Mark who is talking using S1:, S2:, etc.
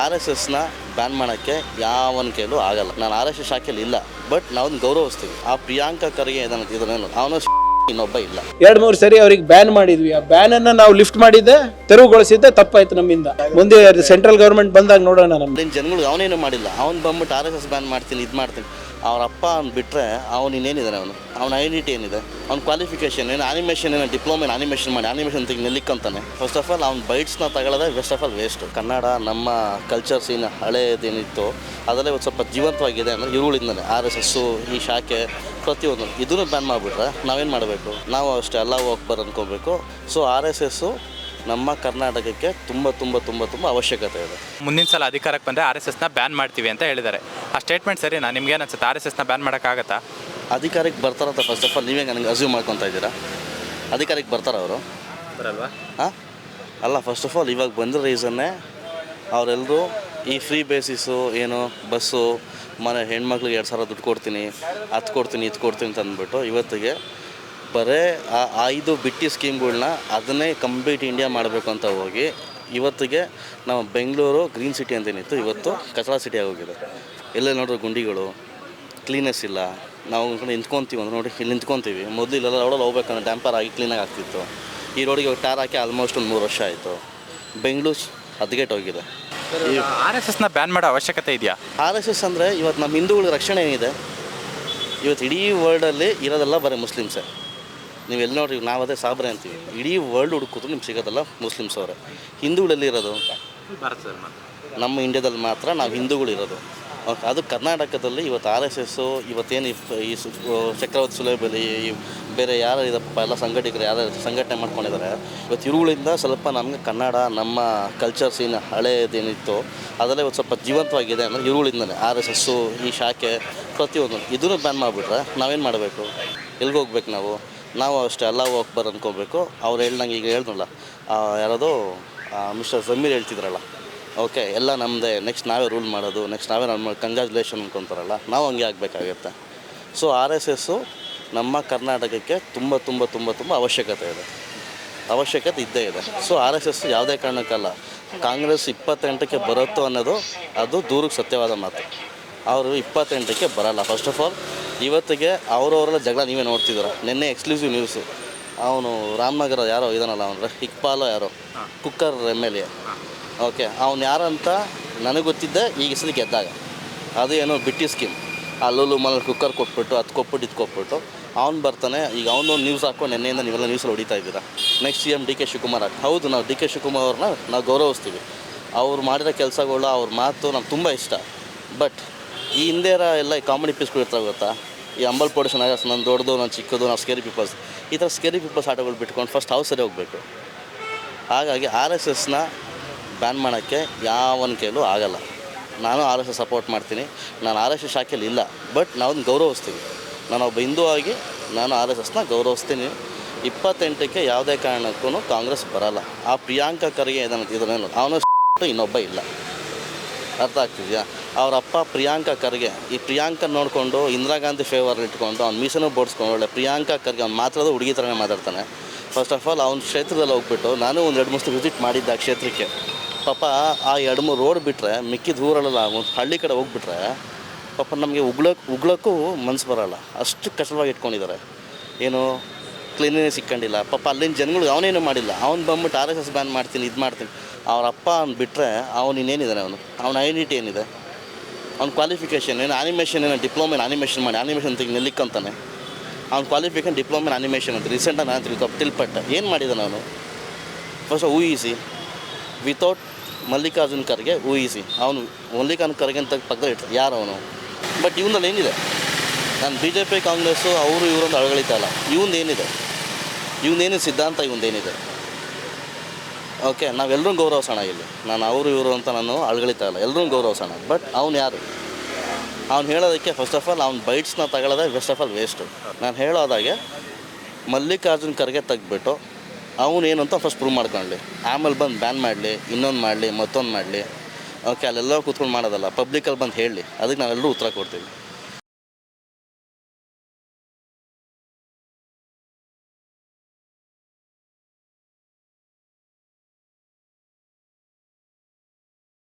S1: R S ಎಸ್ನ ban ಮಾಡೋಕ್ಕೆ ಯಾವನ ಕೈಲೂ ಆಗಲ್ಲ. ನಾನು ಆರ್ ಎಸ್ ಎಸ್ ಶಾಖೆಯಲ್ಲಿ ಇಲ್ಲ. ಬಟ್ ನಾವು ಗೌರವಿಸ್ತೀವಿ. ಆ ಪ್ರಿಯಾಂಕಾ ಖರ್ಗೆ ಇದನ್ನೇನು ಅವನು ಇನ್ನೊಬ್ಬ ಇಲ್ಲ.
S2: ಎರಡ್ ಮೂರು ಸರಿ ಅವ್ರಿಗೆ ಬ್ಯಾನ್ ಮಾಡಿದ್ವಿ. ಆ ಬ್ಯಾನ್ ಅನ್ನ ನಾವು ಲಿಫ್ಟ್ ಮಾಡಿದ್ದೆ ತೆರವುಗೊಳಿಸಿದ್ದೆ ತಪ್ಪಾಯ್ತು ನಮ್ಮಿಂದ. ಮುಂದೆ ಸೆಂಟ್ರಲ್ ಗೌರ್ಮೆಂಟ್ ಬಂದಾಗ ನೋಡೋಣ
S1: ನಮ್ಮ ಜನಗಳಿಗೆ ಅವನೇನು ಮಾಡಿಲ್ಲ. ಅವ್ನು ಬಂದ್ಬಿಟ್ಟು ಆರ್ ಎಸ್ ಎಸ್ ಬ್ಯಾನ್ ಮಾಡ್ತೀನಿ ಇದು ಮಾಡ್ತೀನಿ. ಅವ್ರ ಅಪ್ಪ ಅವ್ನು ಬಿಟ್ಟರೆ ಅವನು ಇನ್ನೇನಿದ್ದಾನೆ ಅವನು? ಅವನ ಐಡೆಂಟಿಟಿ ಏನಿದೆ? ಅವ್ನ ಕ್ವಾಲಿಫಿಕೇಷನ್ ಏನು? ಅನಿಮೇಷನ್ ಏನು? ಡಿಪ್ಲೊಮಾ ಅನಿಮೇಷನ್ ಮಾಡಿ ಆನಿಮೇಷನ್ ತೆಗೆ ನಿಲ್ಲಿಕ್ಕಂತಾನೆ. ಫಸ್ಟ್ ಆಫ್ ಆಲ್ ಅವ್ನ ಬೈಟ್ಸ್ನ ತಗೊಳ್ಳೋದೇ best of all waste Kannada, ನಮ್ಮ ಕಲ್ಚರ್ ಸೀನ್ ಹಳೇದೇನಿತ್ತು, ಅದರಲ್ಲೇ ಒಂದು ಸ್ವಲ್ಪ ಜೀವಂತವಾಗಿದೆ ಅಂದರೆ ಇವುಗಳಿಂದಲೇ ಆರ್ ಎಸ್ ಎಸ್ಸು ಈ ಶಾಖೆ, ಪ್ರತಿಯೊಂದು. ಇದನ್ನು ಬ್ಯಾನ್ ಮಾಡಿಬಿಟ್ರೆ ನಾವೇನು ಮಾಡಬೇಕು? ನಾವು ಅಷ್ಟೇ ಎಲ್ಲ ಹೋಗ್ಬಾರ್ ಅಂದ್ಕೋಬೇಕು ಸೊ ಆರ್ ಎಸ್ ಎಸ್ಸು ನಮ್ಮ ಕರ್ನಾಟಕಕ್ಕೆ ತುಂಬ ತುಂಬ ತುಂಬ ತುಂಬ ಅವಶ್ಯಕತೆ ಇದೆ.
S3: ಮುಂದಿನ ಸಲ ಅಧಿಕಾರಕ್ಕೆ ಬಂದರೆ ಆರ್ ಎಸ್ ಎಸ್ನ ಬ್ಯಾನ್ ಮಾಡ್ತೀವಿ ಅಂತ ಹೇಳಿದ್ದಾರೆ. ಆ ಸ್ಟೇಟ್ಮೆಂಟ್ ಸರಿನಾ? ನಿಮ್ಗೆ ಏನು ಅನ್ಸುತ್ತೆ? ಆರ್ ಎಸ್ ಎಸ್ನ ಬ್ಯಾನ್ ಮಾಡೋಕ್ಕಾಗತ್ತಾ?
S1: ಅಧಿಕಾರಕ್ಕೆ ಬರ್ತಾರಂತ ಫಸ್ಟ್ ಆಫ್ ಆಲ್ ನೀವೇ ನನಗೆ ಅಸ್ಯೂಮ್ ಮಾಡ್ಕೊತಾ ಇದ್ದೀರಾ? ಅಧಿಕಾರಕ್ಕೆ ಬರ್ತಾರ ಅವರು?
S3: ಬರಲ್ವಾ?
S1: ಹಾಂ? ಅಲ್ಲ ಫಸ್ಟ್ ಆಫ್ ಆಲ್ ಇವಾಗ ಬಂದ ರೀಸನ್ನೇ ಅವರೆಲ್ಲರೂ ಈ ಫ್ರೀ ಬೇಸಿಸು ಏನು ಬಸ್ಸು ಮನೆ ಹೆಣ್ಮಕ್ಳಿಗೆ ಎರಡು ಸಾವಿರ ದುಡ್ಡು ಕೊಡ್ತೀನಿ ಅದು ಕೊಡ್ತೀನಿ ಇದು ಕೊಡ್ತೀನಿ ಅಂತ ಅಂದ್ಬಿಟ್ಟು ಇವತ್ತಿಗೆ ಬರೇ ಆ ಐದು ಬಿಟ್ಟಿ ಸ್ಕೀಮ್ಗಳನ್ನ ಅದನ್ನೇ ಕಂಪ್ಲೀಟ್ ಇಂಡಿಯಾ ಮಾಡಬೇಕು ಅಂತ ಹೋಗಿ ಇವತ್ತಿಗೆ ನಾವು ಬೆಂಗಳೂರು ಗ್ರೀನ್ ಸಿಟಿ ಅಂತೇನಿತ್ತು ಇವತ್ತು ಕಚಡ ಸಿಟಿ ಆಗೋಗಿದೆ ಎಲ್ಲೇ ನೋಡಿದ್ರೆ ಗುಂಡಿಗಳು ಕ್ಲೀನೆಸ್ ಇಲ್ಲ. ನಾವು ಒಂದು ಕಡೆ ನಿಂತ್ಕೊತೀವಿ ಅಂದ್ರೆ ನೋಡಿ ಇಲ್ಲಿ ನಿಂತ್ಕೊತೀವಿ. ಮೊದಲು ಇಲ್ಲೆಲ್ಲ ರೋಡಲ್ಲಿ ಹೋಗ್ಬೇಕಂದ್ರೆ ಡ್ಯಾಂಪರ್ ಆಗಿ ಕ್ಲೀನಾಗಿ ಆಗ್ತಿತ್ತು. ಈ ರೋಡಿಗೆ ಟಾರ್ ಹಾಕಿ ಆಲ್ಮೋಸ್ಟ್ ಒಂದು ಮೂರು ವರ್ಷ ಆಯಿತು. ಬೆಂಗಳೂರು ಹದ್ಗೆಟ್ ಹೋಗಿದೆ.
S3: ಆರ್ ಎಸ್ ಎಸ್ನ ಬ್ಯಾನ್ ಮಾಡೋ ಅವಶ್ಯಕತೆ ಇದೆಯಾ?
S1: ಆರ್ ಎಸ್ ಎಸ್ ಅಂದರೆ ಇವತ್ತು ನಮ್ಮ ಹಿಂದೂಗಳ ರಕ್ಷಣೆ ಏನಿದೆ? ಇವತ್ತು ಇಡೀ ವರ್ಲ್ಡಲ್ಲಿ ಇರೋದೆಲ್ಲ ಬರೀ ಮುಸ್ಲಿಮ್ಸೇ ನೀವು ಎಲ್ಲಿ ನೋಡ್ರಿ ನಾವು ಅದೇ ಸಾಬ್ರೆ ಅಂತೀವಿ. ಇಡೀ ವರ್ಲ್ಡ್ ಹುಡುಕಿದ್ರು ನಿಮ್ಗೆ ಸಿಗೋದಲ್ಲ ಮುಸ್ಲಿಮ್ಸ್ ಅವರೇ. ಹಿಂದೂಗಳಲ್ಲಿ ಇರೋದು? ನಮ್ಮ ಇಂಡಿಯಾದಲ್ಲಿ ಮಾತ್ರ ನಾವು ಹಿಂದೂಗಳು ಇರೋದು. ಓಕೆ, ಅದು ಕರ್ನಾಟಕದಲ್ಲಿ ಇವತ್ತು ಆರ್ ಎಸ್ ಎಸ್ಸು ಇವತ್ತೇನು ಈ- ಚಕ್ರವರ್ತಿ ಸುಲೇಬಲಿ ಈ ಬೇರೆ ಯಾರು ಇದಪ್ಪ ಎಲ್ಲ ಸಂಘಟಕರು ಯಾರು ಸಂಘಟನೆ ಮಾಡ್ಕೊಂಡಿದ್ದಾರೆ ಇವತ್ತು ಇವುಗಳಿಂದ ಸ್ವಲ್ಪ ನಮಗೆ ಕನ್ನಡ ನಮ್ಮ ಕಲ್ಚರ್ಸ್ ಏನು ಹಳೆಯದೇನಿತ್ತು ಅದೆಲ್ಲ ಇವತ್ತು ಸ್ವಲ್ಪ ಜೀವಂತವಾಗಿದೆ ಅಂದರೆ ಇವುಗಳಿಂದಲೇ ಆರ್ ಎಸ್ ಎಸ್ಸು ಈ ಶಾಖೆ ಪ್ರತಿಯೊಂದು. ಇದನ್ನು ಬ್ಯಾನ್ ಮಾಡಿಬಿಟ್ರೆ ನಾವೇನು ಮಾಡಬೇಕು? ಎಲ್ಲಿಗೆ ಹೋಗ್ಬೇಕು ನಾವು? ನಾವು ಅಷ್ಟೇ ಎಲ್ಲ ಹೋಗ್ಬಾರ್ ಅಂದ್ಕೋಬೇಕು ಅವ್ರು ಹೇಳ್ದಂಗೆ ಈಗ ಹೇಳ್ದಲ್ಲ ಯಾರದು ಮಿಸ್ಟರ್ ಜಮೀರ್ ಹೇಳ್ತಿದ್ರಲ್ಲ, ಓಕೆ, ಎಲ್ಲ ನಮ್ಮದೇ ನೆಕ್ಸ್ಟ್ ನಾವೇ ರೂಲ್ ಮಾಡೋದು ನೆಕ್ಸ್ಟ್ ನಾವೇ ನಮ್ಮ ಕಂಗ್ರ್ಯಾಚುಲೇಷನ್ ಅಂದ್ಕೊತಾರಲ್ಲ ನಾವು ಹಂಗೆ ಆಗಬೇಕಾಗತ್ತೆ. ಸೊ ಆರ್ ಎಸ್ ಎಸ್ಸು ನಮ್ಮ ಕರ್ನಾಟಕಕ್ಕೆ ತುಂಬ ತುಂಬ ತುಂಬ ತುಂಬ ಅವಶ್ಯಕತೆ ಇದೆ. ಅವಶ್ಯಕತೆ ಇದ್ದೇ ಇದೆ. ಸೊ ಆರ್ ಎಸ್ ಎಸ್ ಯಾವುದೇ ಕಾರಣಕ್ಕಲ್ಲ, ಕಾಂಗ್ರೆಸ್ ಇಪ್ಪತ್ತೆಂಟಕ್ಕೆ ಬರುತ್ತೋ ಅನ್ನೋದು, ಅದು ದೂರಕ್ಕೆ ಸತ್ಯವಾದ ಮಾತು. ಅವರು ಇಪ್ಪತ್ತೆಂಟಕ್ಕೆ ಬರಲ್ಲ. ಫಸ್ಟ್ ಆಫ್ ಆಲ್ ಇವತ್ತಿಗೆ ಅವರವರೆಲ್ಲ ಜಗಳ ನೀವೇ ನೋಡ್ತಿದ್ದೀರ? ನಿನ್ನೆ ಎಕ್ಸ್ಕ್ಲೂಸಿವ್ ನ್ಯೂಸು ಅವನು ರಾಮನಗರ ಯಾರೋ ಇದಾನಲ್ಲ ಅವನು ಇಕ್ಪಾಲ ಯಾರೋ ಕುಕ್ಕರ್ ಎಂ ಎಲ್ ಎ ಓಕೆ ಅವ್ನು ಯಾರಂತ ನನಗೆ ಗೊತ್ತಿದ್ದೆ ಈಗ ಸಲ ಗೆದ್ದಾಗ. ಅದು ಏನೋ ಬಿಟ್ಟಿ ಸ್ಕೀಮ್ ಆ ಲೂಲು ಮನೇಲಿ ಕುಕ್ಕರ್ ಕೊಟ್ಬಿಟ್ಟು ಅದು ಕೊಟ್ಬಿಟ್ಟು ಇದು ಕೊಟ್ಬಿಟ್ಟು ಅವ್ನು ಬರ್ತಾನೆ ಈಗ ಅವನು ನ್ಯೂಸ್ ಹಾಕೊಂಡು ನಿನ್ನೆಯಿಂದ ನೀವೆಲ್ಲ ನ್ಯೂಸಲ್ಲಿ ಹೊಡಿತಾ ಇದ್ದೀರಾ? Next C M D K Shivakumar ಹಾಕಿ ಹೌದು ನಾವು ಡಿ ಕೆ ಶಿವಕುಮಾರ್ ಅವ್ರನ್ನ ನಾವು ಗೌರವಿಸ್ತೀವಿ. ಅವ್ರು ಮಾಡಿರೋ ಕೆಲಸಗಳು ಅವ್ರ ಮಾತು ನಮ್ಗೆ ತುಂಬ ಇಷ್ಟ. ಬಟ್ ಈ ಹಿಂದೆ ಎಲ್ಲ ಈ ಕಾಮಿಡಿ ಪೀಸ್ಗಳು ಇರ್ತಾವೆ ಗೊತ್ತಾ? ಈ ಅಂಬಲ್ ಪೋಡಿಸ್ ನಾಗಾಸ್ ನಾನು ದೊಡ್ಡದು, ನಾನು ಚಿಕ್ಕದು, ನಾವು ಸ್ಕೇರಿ ಪೀಪಲ್ಸ್ ಈ ಥರ ಸ್ಕೇರಿ ಪೀಪಲ್ಸ್ ಆಟಗಳು ಬಿಟ್ಕೊಂಡು ಫಸ್ಟ್ ಹೌಸ್ ಸರಿ ಹೋಗಬೇಕು. ಹಾಗಾಗಿ ಆರ್ ಎಸ್ ಎಸ್ನ ಬ್ಯಾನ್ ಮಾಡೋಕ್ಕೆ ಯಾವನ ಕೈಲೂ ಆಗಲ್ಲ. ನಾನು ಆರ್ ಎಸ್ ಎಸ್ ಸಪೋರ್ಟ್ ಮಾಡ್ತೀನಿ. ನಾನು ಆರ್ ಎಸ್ ಎಸ್ ಶಾಖೆಯಲ್ಲಿ ಇಲ್ಲ. ಬಟ್ ನಾವು ಗೌರವಿಸ್ತೀವಿ. ನಾನು ಒಬ್ಬ ಹಿಂದೂ ಆಗಿ ನಾನು ಆರ್ ಎಸ್ ಎಸ್ನ ಗೌರವಿಸ್ತೀನಿ. ಇಪ್ಪತ್ತೆಂಟಕ್ಕೆ ಯಾವುದೇ ಕಾರಣಕ್ಕೂ ಕಾಂಗ್ರೆಸ್ ಬರಲ್ಲ. ಆ ಪ್ರಿಯಾಂಕ ಖರ್ಗೆ ಇದನ್ನು ಇದನ್ನೇನು ಅವನು ಇನ್ನೊಬ್ಬ ಇಲ್ಲ. ಅರ್ಥ ಆಗ್ತಿದೆಯಾ? ಅವ್ರ ಅಪ್ಪ ಪ್ರಿಯಾಂಕ ಖರ್ಗೆ. ಈ ಪ್ರಿಯಾಂಕ ನೋಡಿಕೊಂಡು ಇಂದಿರಾ ಗಾಂಧಿ ಫೇವರ್ ಇಟ್ಕೊಂಡು ಅವ್ನು ಮೀಸನ್ನು ಬೋಡಿಸ್ಕೊಂಡು ಒಳ್ಳೆ ಪ್ರಿಯಾಂಕ ಖರ್ಗೆ ಅವ್ನು ಮಾತಾಡೋದು ಹುಡುಗಿ ಥರನೇ ಮಾತಾಡ್ತಾನೆ. ಫಸ್ಟ್ ಆಫ್ ಆಲ್ ಅವ್ನ ಕ್ಷೇತ್ರದಲ್ಲಿ ಹೋಗ್ಬಿಟ್ಟು ನಾನು ಒಂದು ಎರಡು, ಮೂರು ವಿಸಿಟ್ ಮಾಡಿದ್ದೆ ಆ ಕ್ಷೇತ್ರಕ್ಕೆ. ಪಾಪ ಆ ಎರಡು, ಮೂರು ರೋಡ್ ಬಿಟ್ಟರೆ ಮಿಕ್ಕಿದ ಊರಲ್ಲ ಒಂದು ಹಳ್ಳಿ ಕಡೆ ಹೋಗ್ಬಿಟ್ರೆ ಪಾಪ ನಮಗೆ ಉಗ್ಳಕ್ಕೆ ಉಗ್ಳಕ್ಕೂ ಮನಸ್ಸು ಬರೋಲ್ಲ. ಅಷ್ಟು ಕಷ್ಟವಾಗಿ ಇಟ್ಕೊಂಡಿದ್ದಾರೆ ಏನು ಕ್ಲೀನಿನೇ ಸಿಕ್ಕಂಡಿಲ್ಲ. ಪಾಪ ಅಲ್ಲಿನ ಜನಗಳು ಅವನೇನು ಮಾಡಿಲ್ಲ. ಅವ್ನು ಬಂದ್ಬಿಟ್ಟು ಆರ್ ಎಸ್ ಎಸ್ ಬ್ಯಾನ್ ಮಾಡ್ತೀನಿ, ಇದು ಮಾಡ್ತೀನಿ. ಅವ್ರ ಅಪ್ಪ ಅವ್ನು ಬಿಟ್ಟರೆ ಅವ್ನು ಇನ್ನೇನಿದ್ದಾನೆ ಅವನು. ಅವನ ಐಡೆಂಟಿಟಿ ಏನಿದೆ? ಅವ್ನ ಕ್ವಾಲಿಫಿಕೇಷನ್ ಏನು ಅನಿಮೇಷನ್ ಏನು ಡಿಪ್ಲೊಮಾ ಅನಿಮೇಷನ್ ಮಾಡಿ ಅನಿಮೇಷನ್ ತೆಗೆ ನಿಲ್ಲಿಕ್ಕಂತಾನೆ ಅವ್ನ ಕ್ವಾಲಿಫಿಕೇಷನ್ ಡಿಪ್ಲೊಮಾ ಆ್ಯನಿಮೇಷನ್ ಅಂತ ರೀಸೆಂಟಾಗಿ ನಾನು ತಿಳ್ಕೊ ತಿಳ್ಪಟ್ಟೆ. ಏನು ಮಾಡಿದೆ ಅವನು ಫಸ್ಟ್ ಊಹಿಸಿ. ವಿತೌಟ್ ಮಲ್ಲಿಕಾರ್ಜುನ್ ಖರ್ಗೆ, ಊಹಿಸಿ. ಅವನು ಮಲ್ಲಿಕಾರ್ಜುನ್ ಖರ್ಗೆ ಅಂತ ಪಕ್ಕದಲ್ಲಿ ಇಟ್ಟು ಯಾರು ಅವನು? ಬಟ್ ಇವನಲ್ಲಿ ಏನಿದೆ? ನಾನು ಬಿ ಜೆ ಪಿ ಕಾಂಗ್ರೆಸ್ಸು ಅವರು ಇವರೊಂದು ಅಳಗಳಿತಲ್ಲ ಏನಿದೆ? ಇವನೇನು ಸಿದ್ಧಾಂತ ಇವಂದೇನಿದೆ ಓಕೆ ನಾವೆಲ್ಲರೂ ಗೌರವಿಸೋಣ ಇಲ್ಲಿ. ನಾನು ಅವರು ಇವರು ಅಂತ ನಾನು ಅಳಗಳಿತಾ ಇಲ್ಲ ಎಲ್ಲರೂ ಗೌರವಿಸೋಣ. ಬಟ್ ಅವನು ಯಾರು? ಅವ್ನು ಹೇಳೋದಕ್ಕೆ ಫಸ್ಟ್ ಆಫ್ ಆಲ್ ಅವ್ನ ಬೈಟ್ಸ್ನ ತಗೊಳ್ಳೋದೇ ಫಸ್ಟ್ ಆಫ್ ಆಲ್ ವೇಸ್ಟು ನಾನು ಹೇಳೋದಾಗೆ ಮಲ್ಲಿಕಾರ್ಜುನ್ ಖರ್ಗೆ ತೆಗ್ಬಿಟ್ಟು ಅವನೇನು ಅಂತ ಫಸ್ಟ್ ಪ್ರೂವ್ ಮಾಡ್ಕೊಳ್ಳಿ ಆಮೇಲೆ ಬಂದು ಬ್ಯಾನ್ ಮಾಡಲಿ, ಇನ್ನೊಂದು ಮಾಡಲಿ, ಮತ್ತೊಂದು ಮಾಡಲಿ. ಓಕೆ ಅಲ್ಲೆಲ್ಲ ಕೂತ್ಕೊಂಡು ಮಾಡೋದಲ್ಲ ಪಬ್ಲಿಕಲ್ಲಿ ಬಂದು ಹೇಳಿ ಅದಕ್ಕೆ ನಾವೆಲ್ಲರೂ ಉತ್ತರ ಕೊಡ್ತೀವಿ